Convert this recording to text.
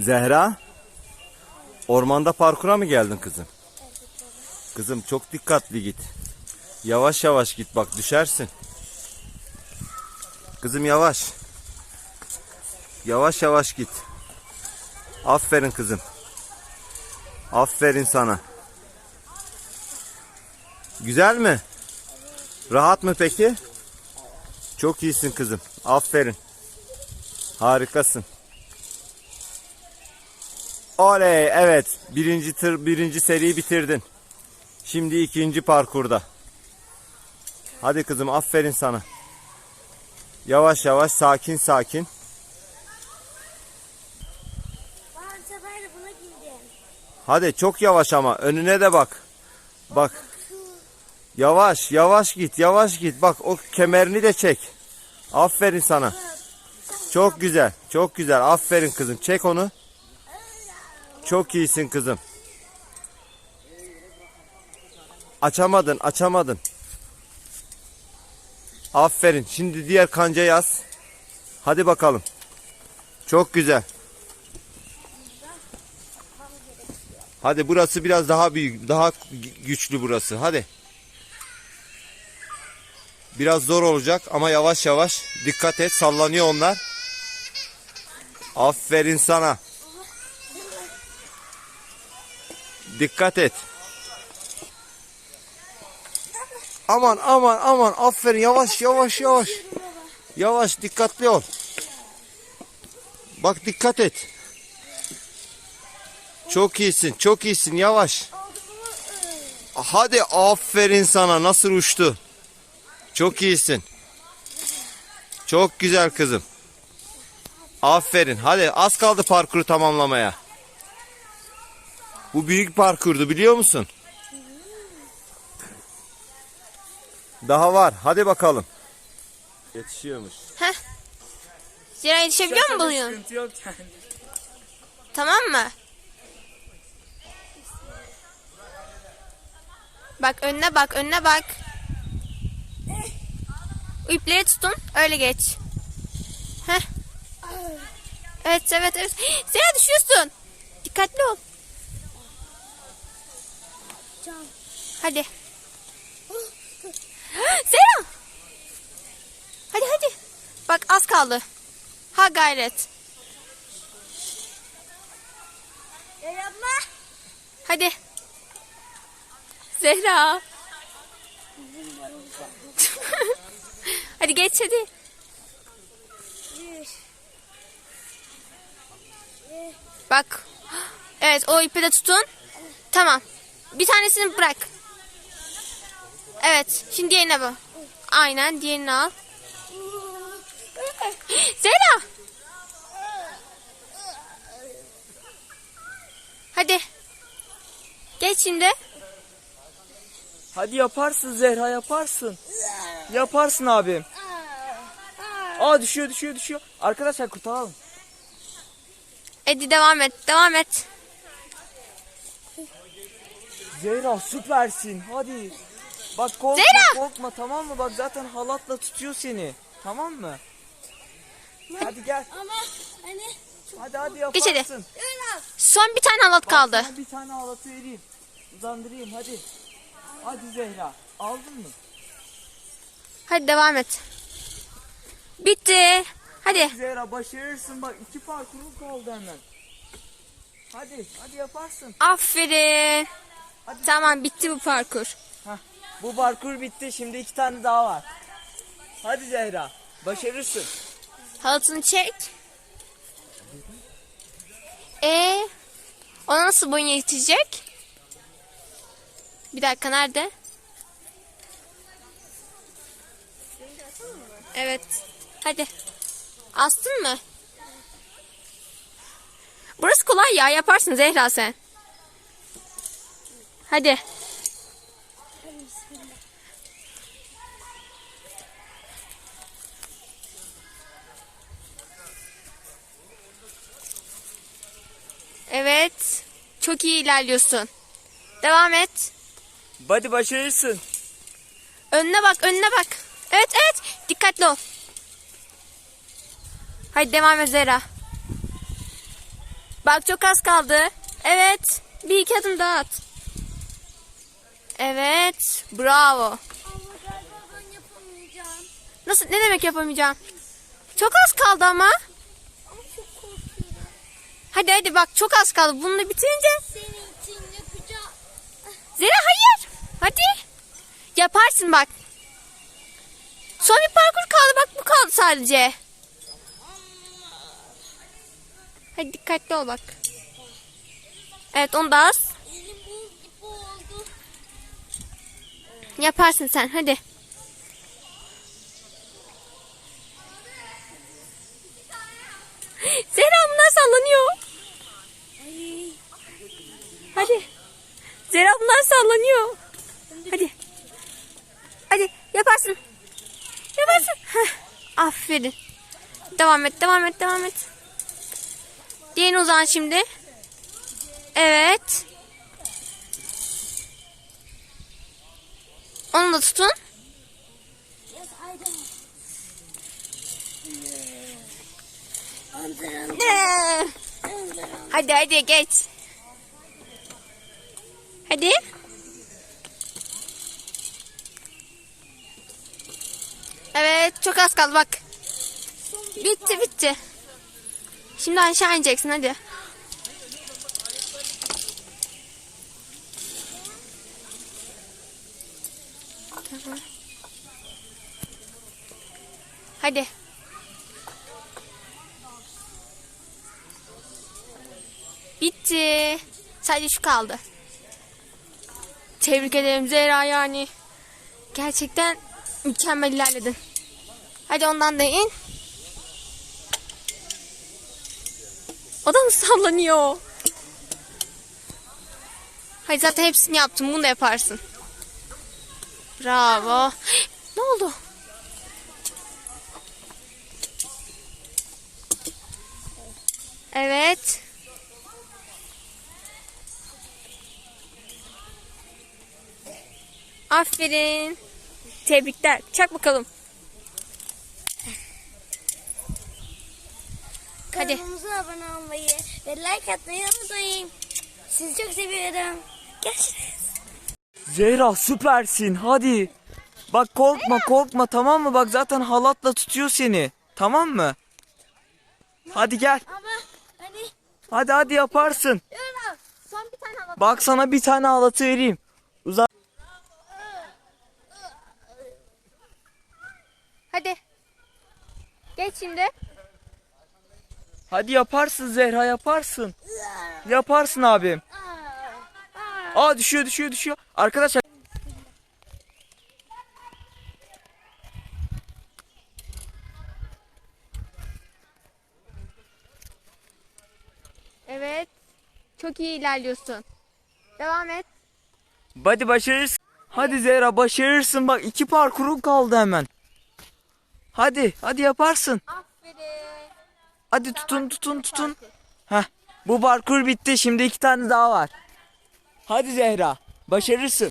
Zehra, ormanda parkura mı geldin kızım? Kızım çok dikkatli git. Yavaş yavaş git bak düşersin. Kızım yavaş. Yavaş yavaş git. Aferin kızım. Aferin sana. Güzel mi? Rahat mı peki? Çok iyisin kızım. Aferin. Harikasın. Oley evet birinci tır birinci seriyi bitirdin. Şimdi ikinci parkurda. Hadi kızım aferin sana. Yavaş yavaş sakin sakin. Hadi çok yavaş ama önüne de bak. Bak. Yavaş yavaş git yavaş git. Bak o kemerini de çek. Aferin sana. Çok güzel çok güzel aferin kızım çek onu. Çok iyisin kızım. Açamadın açamadın. Aferin şimdi diğer kanca yaz. Hadi bakalım. Çok güzel. Hadi burası biraz daha büyük, daha gü- güçlü burası. Hadi. Biraz zor olacak ama yavaş yavaş dikkat et. Sallanıyor onlar. Aferin sana. Dikkat et. Aman aman aman aferin yavaş yavaş yavaş. Yavaş dikkatli ol. Bak dikkat et. Çok iyisin, çok iyisin. Yavaş. Hadi aferin sana. Nasıl uçtu? Çok iyisin. Çok güzel kızım. Aferin. Hadi az kaldı parkuru tamamlamaya. Bu büyük parkurdu biliyor musun? Daha var. Hadi bakalım. Yetişiyormuş. Zira yetişebiliyor mu bugün? Sıkıntı yok yani. Tamam mı? Bak önüne bak önüne bak. İpleri tutun öyle geç. Heh. Evet evet evet. Zira düşüyorsun. Dikkatli ol. Can. Hadi. Zira. Hadi hadi. Bak az kaldı. Ha gayret. Abla. Hadi. Zehra. hadi geç hadi. Bak. Evet o ipi de tutun. Tamam. Bir tanesini bırak. Evet. Şimdi diğerine bu. Aynen diğerini al. Zehra. Hadi. Geç şimdi. Hadi yaparsın Zehra yaparsın. Yaparsın abim. Aa düşüyor düşüyor düşüyor. Arkadaşlar kurtaralım. Hadi devam et. Devam et. Zehra süpersin hadi. Bak korkma Zehra! korkma tamam mı? Bak zaten halatla tutuyor seni. Tamam mı? Hadi gel. Ama hani Hadi hadi Geç hadi. yaparsın. Son bir tane halat Bak, kaldı. sana bir tane halatı vereyim. Uzandırayım hadi. Hadi Zehra. Aldın mı? Hadi devam et. Bitti. Hadi. Zehra başarırsın bak iki parkurun kaldı hemen. Hadi hadi yaparsın. Aferin. Tamam bitti bu parkur. Hah, bu parkur bitti. Şimdi iki tane daha var. Hadi Zehra. Başarırsın. Halatını çek. E ona nasıl boyun yetecek? Bir dakika nerede? Evet. Hadi. Astın mı? Burası kolay ya yaparsın Zehra sen. Hadi. Evet. Çok iyi ilerliyorsun. Devam et. Hadi başarırsın. Önüne bak, önüne bak. Evet, evet. Dikkatli ol. Hadi devam et Zehra. Bak çok az kaldı. Evet. Bir iki adım daha at. Evet. Bravo. Nasıl ne demek yapamayacağım? Çok az kaldı ama. Hadi hadi bak çok az kaldı. Bunu da bitirince. Senin. Zera hayır. Hadi. Yaparsın bak. Son bir parkur kaldı. Bak bu kaldı sadece. Hadi dikkatli ol bak. Evet onu da az. Yaparsın sen hadi. Zehra bunlar sallanıyor. Hadi. Zehra bunlar sallanıyor. Hadi. Hadi yaparsın. Yaparsın. Heh, aferin. Devam et, devam et, devam et. Diğerini uzan şimdi. Evet. Onu da tutun. Hadi hadi geç. Hadi. Evet çok az kaldı bak. Bitti bitti. Şimdi aşağı ineceksin hadi. Hadi. Bitti. Sadece şu kaldı. Tebrik ederim Zehra yani. Gerçekten mükemmel ilerledin. Hadi ondan da in. O da mı sallanıyor? Hayır zaten hepsini yaptım. Bunu da yaparsın. Bravo. Ne oldu? Evet. Aferin. Tebrikler. Çak bakalım. Hadi. Kanalımıza abone olmayı ve like atmayı unutmayın. Sizi çok seviyorum. Görüşürüz. Zehra süpersin hadi. Bak korkma korkma tamam mı? Bak zaten halatla tutuyor seni. Tamam mı? Hadi gel. Ama Hadi hadi yaparsın. Son bir tane alalım. Bak sana bir tane halatı vereyim. Uzan. Hadi. Geç şimdi. Hadi yaparsın Zehra yaparsın. Yaparsın abim. Aa düşüyor düşüyor düşüyor. Arkadaşlar Evet. Çok iyi ilerliyorsun. Devam et. hadi başarırsın. Hadi Zehra başarırsın bak iki parkurun kaldı hemen. Hadi hadi yaparsın. Aferin. Hadi tutun tutun tutun. Heh bu parkur bitti şimdi iki tane daha var. Hadi Zehra başarırsın.